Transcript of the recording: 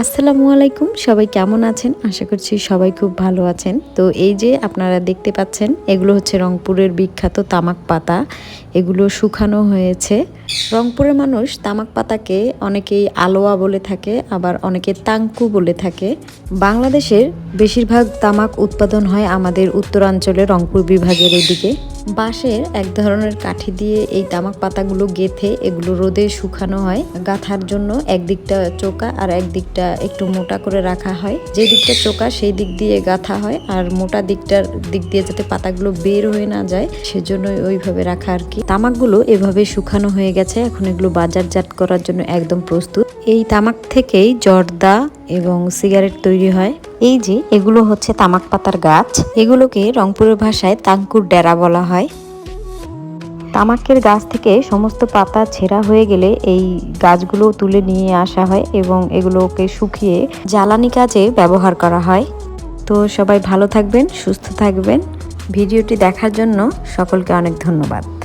আসসালামু আলাইকুম, সবাই কেমন আছেন? আশা করছি সবাই খুব ভালো আছেন। তো এই যে আপনারা দেখতে পাচ্ছেন, এগুলো হচ্ছে রংপুরের বিখ্যাত তামাক পাতা। এগুলো শুকানো হয়েছে। রংপুরের মানুষ তামাক পাতাকে অনেকেই আলোয়া বলে থাকে, আবার অনেকে তাঙ্কু বলে থাকে। বাংলাদেশের বেশিরভাগ তামাক উৎপাদন হয় আমাদের উত্তরাঞ্চলে রংপুর বিভাগের এদিকে। বাঁশের এক ধরনের কাঠি দিয়ে এই তামাক পাতাগুলো গেথে এগুলো রোদে শুকানো হয়। গাথার জন্য একদিকটা চোকা আর একদিকটা একটু মোটা করে রাখা হয়। যে দিকটা চোকা সেই দিক দিয়ে গাথা হয় আর মোটা দিকটার দিক দিয়ে যাতে পাতাগুলো বের হয়ে না যায় সেজন্য ওইভাবে রাখা আর কি। তামাকগুলো এভাবে শুকানো হয়ে গেছে, এখন এগুলো বাজারজাত করার জন্য একদম প্রস্তুত। এই তামাক থেকেই জর্দা এবং সিগারেট তৈরি হয়। এই যে, এগুলো হচ্ছে তামাক পাতার গাছ। এগুলোকে রংপুরের ভাষায় তাঙ্কুর ডেরা বলা হয়। তামাকের গাছ থেকে সমস্ত পাতা ছেঁড়া হয়ে গেলে এই গাছগুলো তুলে নিয়ে আসা হয় এবং এগুলোকে শুকিয়ে জ্বালানি কাজে ব্যবহার করা হয়। তো সবাই ভালো থাকবেন, সুস্থ থাকবেন। ভিডিওটি দেখার জন্য সকলকে অনেক ধন্যবাদ।